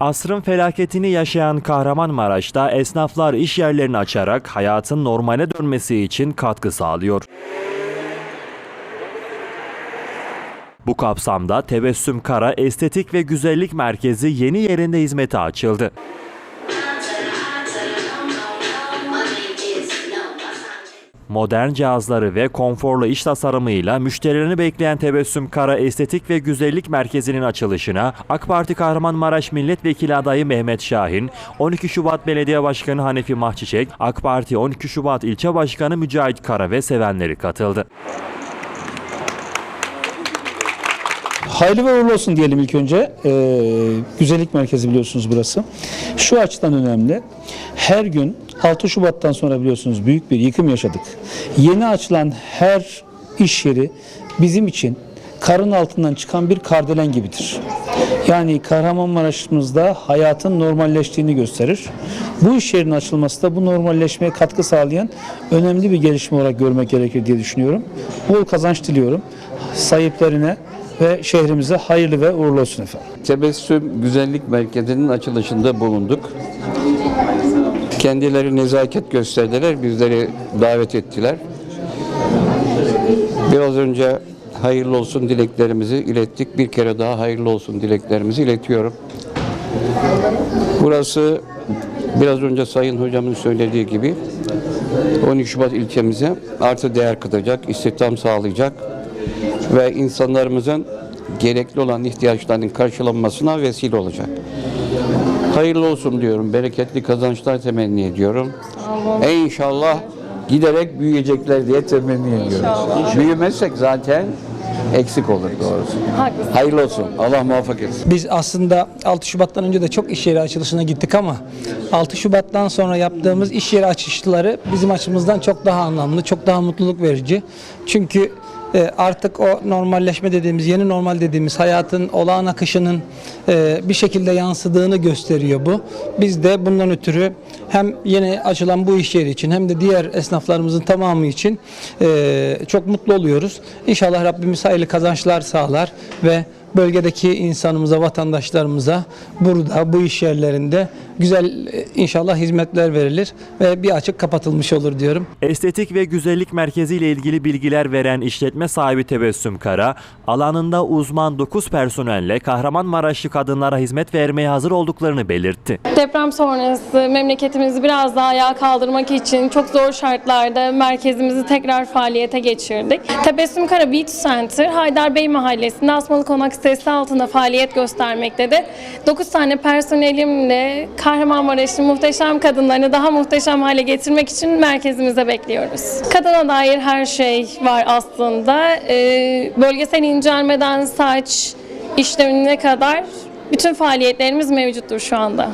Asrın felaketini yaşayan Kahramanmaraş'ta esnaflar iş yerlerini açarak hayatın normale dönmesi için katkı sağlıyor. Bu kapsamda Tebessüm Kara Estetik ve Güzellik Merkezi yeni yerinde hizmete açıldı. Modern cihazları ve konforlu iş tasarımıyla müşterilerini bekleyen Tebessüm Kara Estetik ve Güzellik Merkezi'nin açılışına AK Parti Kahramanmaraş Milletvekili adayı Mehmet Şahin, 12 Şubat Belediye Başkanı Hanefi Mahçiçek, AK Parti 12 Şubat İlçe Başkanı Mücahit Kara ve sevenleri katıldı. Hayırlı ve uğurlu olsun diyelim ilk önce. Ee, güzellik merkezi biliyorsunuz burası. Şu açıdan önemli. Her gün 6 Şubat'tan sonra biliyorsunuz büyük bir yıkım yaşadık. Yeni açılan her iş yeri bizim için karın altından çıkan bir kardelen gibidir. Yani Kahramanmaraş'ımızda hayatın normalleştiğini gösterir. Bu iş yerinin açılması da bu normalleşmeye katkı sağlayan önemli bir gelişme olarak görmek gerekir diye düşünüyorum. Bol kazanç diliyorum. Sahiplerine ve şehrimize hayırlı ve uğurlu olsun efendim. Tebessüm Güzellik Merkezi'nin açılışında bulunduk. Kendileri nezaket gösterdiler, bizleri davet ettiler. Biraz önce hayırlı olsun dileklerimizi ilettik. Bir kere daha hayırlı olsun dileklerimizi iletiyorum. Burası biraz önce Sayın Hocamın söylediği gibi 12 Şubat ilçemize artı değer katacak, istihdam sağlayacak ve insanlarımızın gerekli olan ihtiyaçlarının karşılanmasına vesile olacak. Hayırlı olsun diyorum. Bereketli kazançlar temenni ediyorum. E inşallah giderek büyüyecekler diye temenni ediyorum. Büyümezsek zaten eksik olur doğrusu. Hayırlı olsun. Allah muvaffak etsin. Biz aslında 6 Şubat'tan önce de çok iş yeri açılışına gittik ama 6 Şubat'tan sonra yaptığımız iş yeri açılışları bizim açımızdan çok daha anlamlı, çok daha mutluluk verici. Çünkü artık o normalleşme dediğimiz, yeni normal dediğimiz hayatın olağan akışının e, bir şekilde yansıdığını gösteriyor bu. Biz de bundan ötürü hem yeni açılan bu iş yeri için hem de diğer esnaflarımızın tamamı için e, çok mutlu oluyoruz. İnşallah Rabbimiz hayırlı kazançlar sağlar ve bölgedeki insanımıza, vatandaşlarımıza burada bu iş yerlerinde güzel e, inşallah hizmetler verilir ve bir açık kapatılmış olur diyorum. Estetik ve Güzellik Merkezi ile ilgili bilgiler veren işletme sahibi Tebessüm Kara, alanında uzman 9 personelle Kahramanmaraşlı kadınlara hizmet vermeye hazır olduklarını belirtti. Deprem sonrası memleketimizi biraz daha ayağa kaldırmak için çok zor şartlarda merkezimizi tekrar faaliyete geçirdik. Tebessüm Kara Beach Center, Haydarbey Mahallesi'nde Asmalı Konak sitesi altında faaliyet göstermektedir. 9 tane personelimle Kahramanmaraş'ın muhteşem kadınlarını daha muhteşem hale getirmek için merkezimize bekliyoruz. Kadına dair her şey var aslında. Ee, bölgesel incelmeden saç işlemine kadar bütün faaliyetlerimiz mevcuttur şu anda.